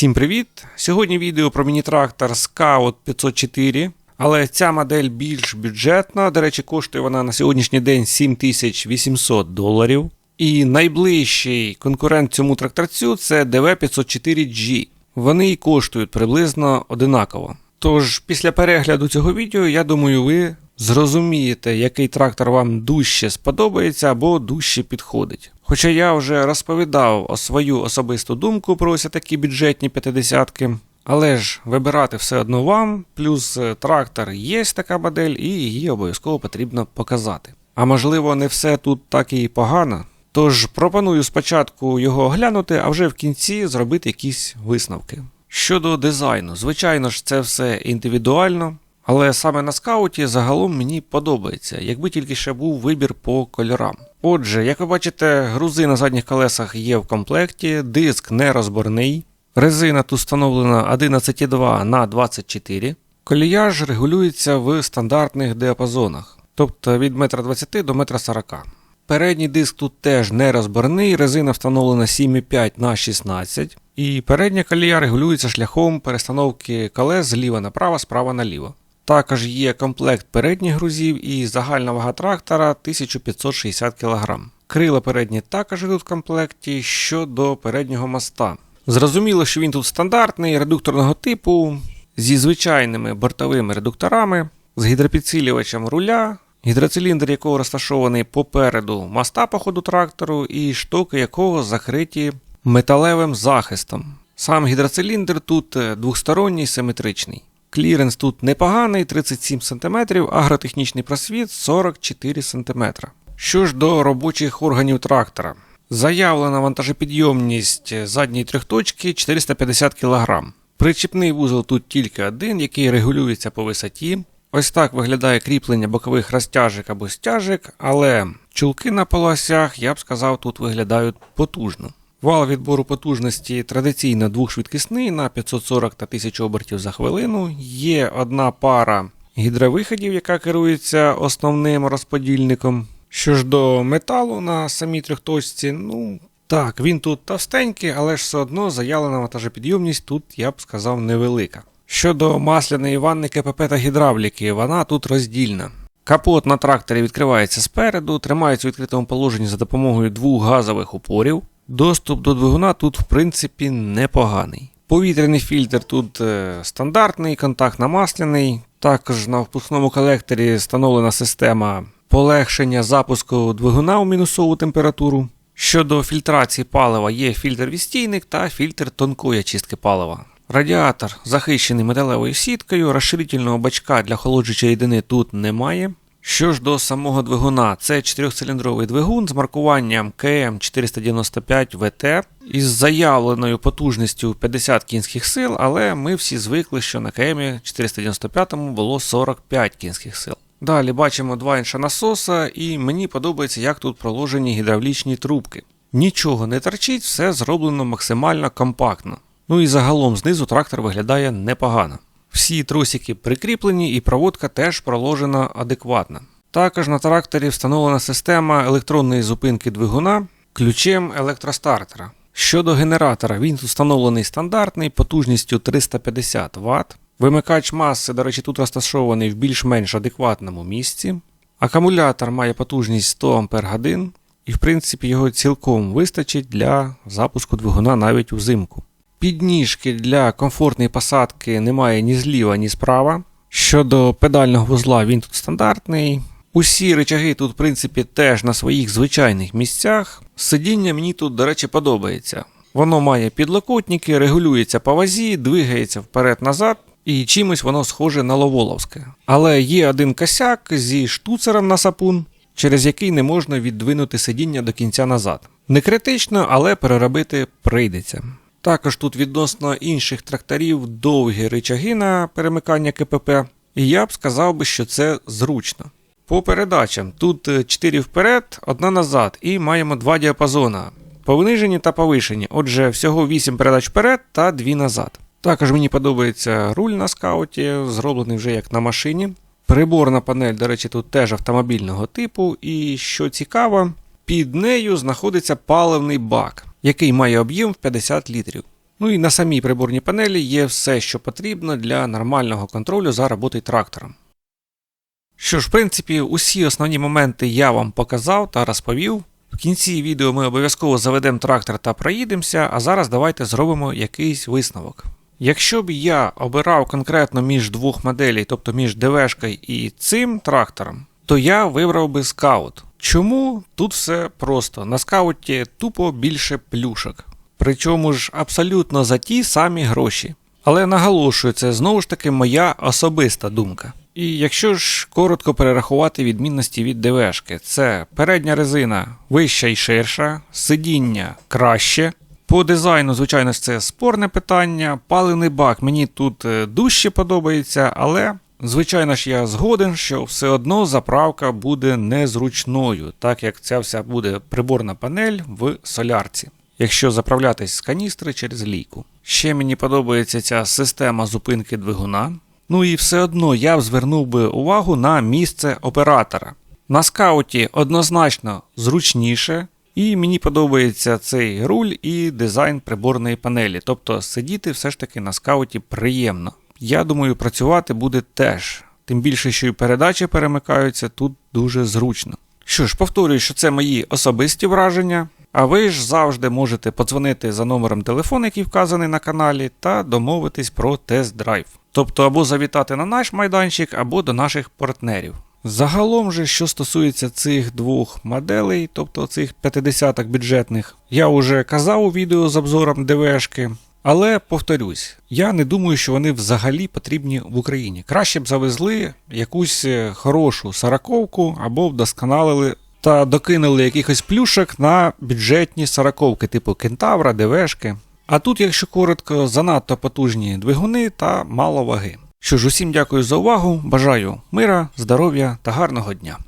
Всім привіт! Сьогодні відео про міні-трактор Scout 504, але ця модель більш бюджетна. До речі, коштує вона на сьогоднішній день 7800 доларів. І найближчий конкурент цьому тракторцю це DV504G. Вони й коштують приблизно одинаково. Тож, після перегляду цього відео, я думаю, ви зрозумієте, який трактор вам дужче сподобається або дужче підходить. Хоча я вже розповідав свою особисту думку про ось такі бюджетні п'ятидесятки, але ж вибирати все одно вам, плюс е, трактор є така модель, і її обов'язково потрібно показати. А можливо, не все тут так і погано. Тож пропоную спочатку його оглянути, а вже в кінці зробити якісь висновки. Щодо дизайну, звичайно ж, це все індивідуально, але саме на скауті загалом мені подобається, якби тільки ще був вибір по кольорам. Отже, як ви бачите, грузи на задніх колесах є в комплекті, диск нерозборний, резина тут встановлена 11,2 на 24 коліяж регулюється в стандартних діапазонах, тобто від 1,20 до 1,40 м. Передній диск тут теж не розборний, резина встановлена 7,5 на 16 і передня колія регулюється шляхом перестановки колес зліва направо, справа наліво. Також є комплект передніх грузів і загальна вага трактора 1560 кг. Крила передні також йдуть в комплекті щодо переднього моста. Зрозуміло, що він тут стандартний, редукторного типу, зі звичайними бортовими редукторами, з гідропідсилювачем руля, гідроциліндр якого розташований попереду моста по ходу трактору, і штоки якого закриті металевим захистом. Сам гідроциліндр тут е, двосторонній симетричний. Кліренс тут непоганий 37 см, агротехнічний просвіт 44 см. Що ж до робочих органів трактора. Заявлена вантажопідйомність задньої трьохточки 450 кг. Причіпний вузол тут тільки один, який регулюється по висоті. Ось так виглядає кріплення бокових розтяжок або стяжок, але чулки на полосях, я б сказав, тут виглядають потужно. Вал відбору потужності традиційно двохшвидкісний на 540 та 1000 обертів за хвилину. Є одна пара гідровиходів, яка керується основним розподільником. Що ж до металу на самій трьохточці, ну так, він тут товстенький, але ж все одно заявлена вантажопідйомність тут, я б сказав, невелика. Щодо масляної ванни КПП та гідравліки, вона тут роздільна. Капот на тракторі відкривається спереду, тримається у відкритому положенні за допомогою двох газових упорів. Доступ до двигуна тут, в принципі, непоганий. Повітряний фільтр тут е, стандартний, контактно-масляний. Також на впускному колекторі встановлена система полегшення запуску двигуна у мінусову температуру. Щодо фільтрації палива є фільтр-відстійник та фільтр тонкої очистки палива. Радіатор захищений металевою сіткою, розширительного бачка для холоджучої рідини тут немає. Що ж до самого двигуна, це 4-циліндровий двигун з маркуванням КМ495 ВТ із заявленою потужністю 50 кінських сил, але ми всі звикли, що на КМ 495 було 45 кінських сил. Далі бачимо два інша насоса, і мені подобається, як тут проложені гідравлічні трубки. Нічого не торчить, все зроблено максимально компактно. Ну і загалом знизу трактор виглядає непогано. Всі тросики прикріплені і проводка теж проложена адекватно. Також на тракторі встановлена система електронної зупинки двигуна ключем електростартера. Щодо генератора, він встановлений стандартний потужністю 350 Вт. Вимикач маси, до речі, тут розташований в більш-менш адекватному місці. Акумулятор має потужність 100 Ах, і в принципі його цілком вистачить для запуску двигуна навіть узимку. Підніжки для комфортної посадки немає ні зліва, ні справа. Щодо педального вузла, він тут стандартний. Усі речаги тут, в принципі, теж на своїх звичайних місцях. Сидіння мені тут, до речі, подобається. Воно має підлокотники, регулюється по вазі, двигається вперед-назад, і чимось воно схоже на ловоловське. Але є один косяк зі штуцером на сапун, через який не можна віддвинути сидіння до кінця назад. Не критично, але переробити прийдеться. Також тут відносно інших тракторів довгі ричаги на перемикання КПП, і я б сказав би, що це зручно. По передачам тут 4 вперед, одна назад, і маємо два діапазона повнижені та повишені. Отже, всього 8 передач вперед та 2 назад. Також мені подобається руль на скауті, зроблений вже як на машині. Приборна панель, до речі, тут теж автомобільного типу, і що цікаво, під нею знаходиться паливний бак який має об'єм в 50 літрів. Ну і на самій приборній панелі є все, що потрібно для нормального контролю за роботою трактором. Що ж, в принципі, усі основні моменти я вам показав та розповів. В кінці відео ми обов'язково заведемо трактор та проїдемося, а зараз давайте зробимо якийсь висновок. Якщо б я обирав конкретно між двох моделей, тобто між ДВшкою і цим трактором, то я вибрав би скаут. Чому? Тут все просто. На скауті тупо більше плюшок. Причому ж абсолютно за ті самі гроші. Але наголошую, це знову ж таки моя особиста думка. І якщо ж коротко перерахувати відмінності від ДВшки, це передня резина вища і ширша, сидіння краще. По дизайну, звичайно, це спорне питання. Паливний бак мені тут е, дужче подобається, але звичайно ж я згоден, що все одно заправка буде незручною, так як ця вся буде приборна панель в солярці, якщо заправлятись з каністри через лійку. Ще мені подобається ця система зупинки двигуна. Ну і все одно я б звернув би увагу на місце оператора. На скауті однозначно зручніше, і мені подобається цей руль і дизайн приборної панелі. Тобто сидіти все ж таки на скауті приємно. Я думаю, працювати буде теж. Тим більше, що і передачі перемикаються тут дуже зручно. Що ж, повторюю, що це мої особисті враження. А ви ж завжди можете подзвонити за номером телефону, який вказаний на каналі, та домовитись про тест-драйв. Тобто або завітати на наш майданчик, або до наших партнерів. Загалом же, що стосується цих двох моделей, тобто цих 50-ок бюджетних, я вже казав у відео з обзором ДВшки. Але повторюсь, я не думаю, що вони взагалі потрібні в Україні. Краще б завезли якусь е, хорошу сороковку або вдосконалили та докинули якихось плюшок на бюджетні сороковки, типу Кентавра, ДВшки. А тут, якщо коротко, занадто потужні двигуни та мало ваги. Що ж, усім дякую за увагу, бажаю мира, здоров'я та гарного дня.